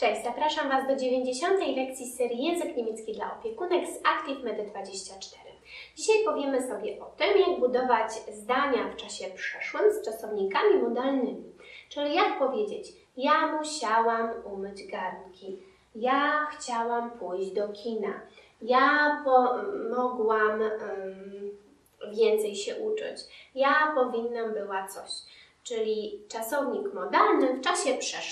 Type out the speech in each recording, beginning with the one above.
Cześć, zapraszam Was do 90. lekcji serii Język Niemiecki dla opiekunek z ActiveMedy24. Dzisiaj powiemy sobie o tym, jak budować zdania w czasie przeszłym z czasownikami modalnymi. Czyli jak powiedzieć, ja musiałam umyć garnki, ja chciałam pójść do kina, ja mogłam ym, więcej się uczyć, ja powinnam była coś. Czyli czasownik modalny w czasie przeszłym.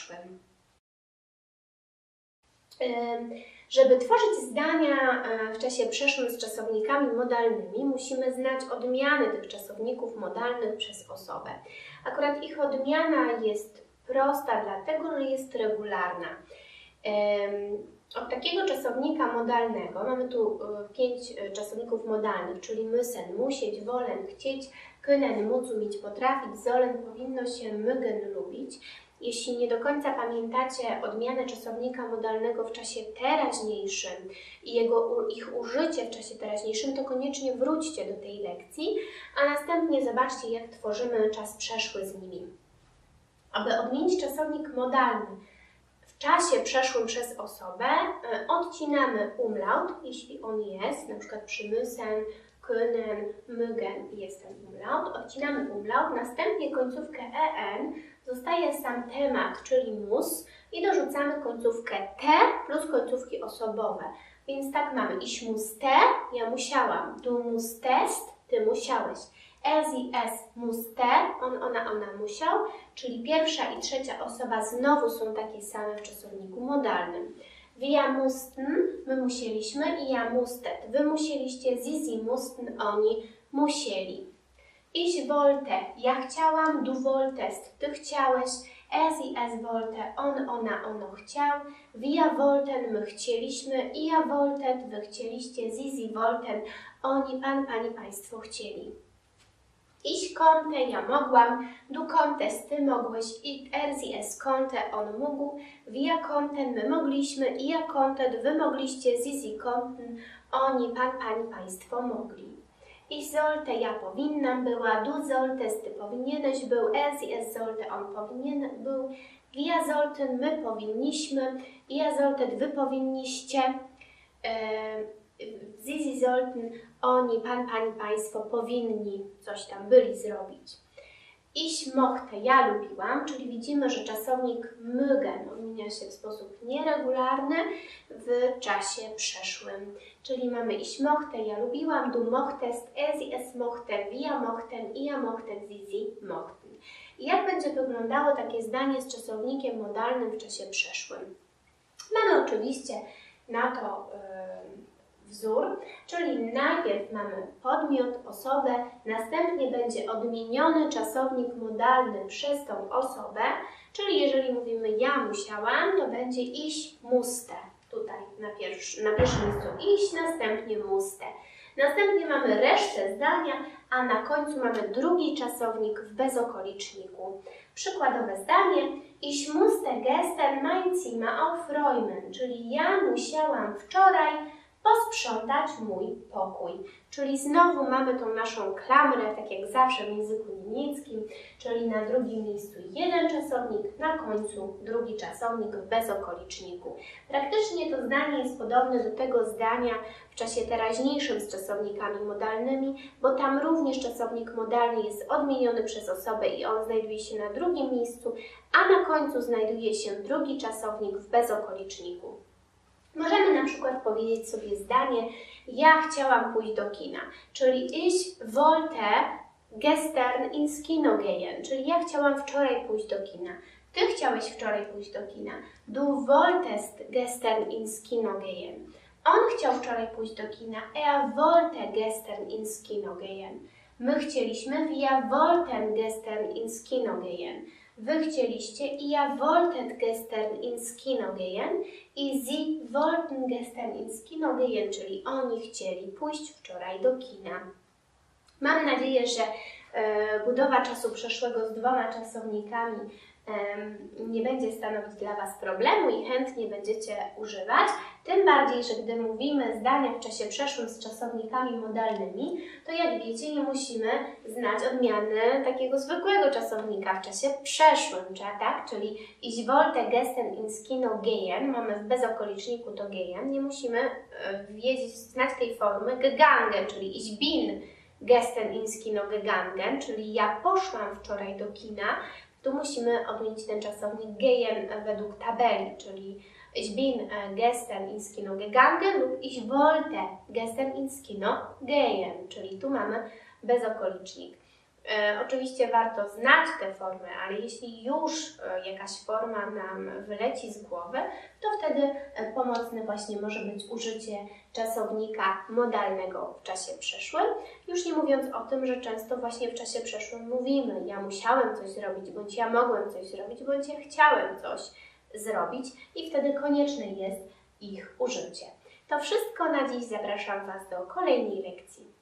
Żeby tworzyć zdania e, w czasie przeszłym z czasownikami modalnymi, musimy znać odmiany tych czasowników modalnych przez osobę. Akurat ich odmiana jest prosta, dlatego że jest regularna. Od takiego czasownika modalnego mamy tu e, pięć e, czasowników modalnych, czyli müssen, musieć, wollen, chcieć, können, móc, umieć, potrafić, sollen, powinno się, mögen, lubić. Jeśli nie do końca pamiętacie odmianę czasownika modalnego w czasie teraźniejszym i jego, ich użycie w czasie teraźniejszym, to koniecznie wróćcie do tej lekcji, a następnie zobaczcie, jak tworzymy czas przeszły z nimi. Aby odmienić czasownik modalny w czasie przeszłym przez osobę, e, odcinamy umlaut, jeśli on jest, na przykład przy müssen, können, mögen jest ten umlaut, odcinamy umlaut, następnie końcówkę en zostaje sam temat, czyli mus i dorzucamy końcówkę te plus końcówki osobowe. Więc tak mamy, ich musste, ja musiałam, du musstest, ty musiałeś. Er, sie, es musste, on, ona, ona musiał, czyli pierwsza i trzecia osoba znowu są takie same w czasowniku modalnym. Wir mussten, my musieliśmy i ja musstet, wy musieliście, sie, mussten, oni musieli. Ich wollte, ja chciałam, du wolltest, ty chciałeś, er, sie, es wollte, on, ona, ono chciał, wir wollten, my chcieliśmy, ihr wolltet, wy chcieliście, sie, sie wollten, oni, pan, pani, państwo chcieli. Ich konnte, ja mogłam, du konntest, ty mogłeś, i er, sie, es konnte, on mógł, wir konnten, my mogliśmy, ihr konntet, wy mogliście, sie konnten, oni, pan, pani, państwo mogli. Ich sollte, ja powinnam była, du solltest, ty powinieneś był, er, sie, es sollte, on powinien był, wir sollten, my powinniśmy, ihr solltet, wy powinniście, e, oni, pan, pani, państwo powinni coś tam byli zrobić. Ich mochte, ja lubiłam, czyli widzimy, że czasownik mögen odmienia się w sposób nieregularny w czasie przeszłym. Czyli mamy ich mochte, ja lubiłam, du mochtest, er, sie, es mochten, wir mochten, ihr mochtet, sie, mochten. Jak będzie wyglądało takie zdanie z czasownikiem modalnym w czasie przeszłym? Mamy oczywiście na to y, wzór, czyli najpierw mamy podmiot, osobę, następnie będzie odmieniony czasownik modalny przez tą osobę, czyli jeżeli mówimy ja musiałam, to będzie iść musste. Tutaj na, pierwszy, na pierwszym miejscu iść, następnie musste. Następnie mamy resztę zdania, a na końcu mamy drugi czasownik w bezokoliczniku. Przykładowe zdanie Ich musste gestern mein Zimmer aufräumen, czyli ja musiałam wczoraj posprzątać mój pokój. Czyli znowu mamy tą naszą klamrę, tak jak zawsze w języku niemieckim, czyli na drugim miejscu jeden czasownik, na końcu drugi czasownik w bezokoliczniku. Praktycznie to zdanie jest podobne do tego zdania w czasie teraźniejszym z czasownikami modalnymi, bo tam również czasownik modalny jest odmieniony przez osobę i on znajduje się na drugim miejscu, a na końcu znajduje się drugi czasownik w bezokoliczniku. Możemy na przykład powiedzieć sobie zdanie ja chciałam pójść do kina, czyli ich wollte gestern ins Kino gehen, czyli ja chciałam wczoraj pójść do kina. Ty chciałeś wczoraj pójść do kina. Du wolltest gestern ins Kino gehen. On chciał wczoraj pójść do kina. Er wollte gestern ins Kino gehen. My chcieliśmy, wir wollten gestern ins Kino gehen. Wy chcieliście i ja wolltet gestern ins Kino gehen i sie wollten gestern ins Kino gehen, czyli oni chcieli pójść wczoraj do kina. Mam nadzieję, że e, budowa czasu przeszłego z dwoma czasownikami nie będzie stanowić dla Was problemu i chętnie będziecie używać. Tym bardziej, że gdy mówimy zdania w czasie przeszłym z czasownikami modalnymi, to jak wiecie, nie musimy znać odmiany takiego zwykłego czasownika w czasie przeszłym, tak? Czyli ich wollte gestern ins Kino mamy w bezokoliczniku to gehen, nie musimy e, wiedzieć, znać tej formy gegangen, czyli ich bin gestern ins Kino gegangen, czyli ja poszłam wczoraj do kina, tu musimy odmienić ten czasownik gehen według tabeli, czyli ich bin e, gestern ins Kino gegangen lub ich wollte gestern ins Kino gehen, czyli tu mamy bezokolicznik. E, oczywiście warto znać te formy, ale jeśli już e, jakaś forma nam wyleci z głowy, to wtedy e, pomocne właśnie może być użycie czasownika modalnego w czasie przeszłym. Już nie mówiąc o tym, że często właśnie w czasie przeszłym mówimy ja musiałem coś zrobić, bądź ja mogłem coś zrobić, bądź ja chciałem coś zrobić i wtedy konieczne jest ich użycie. To wszystko na dziś. Zapraszam Was do kolejnej lekcji.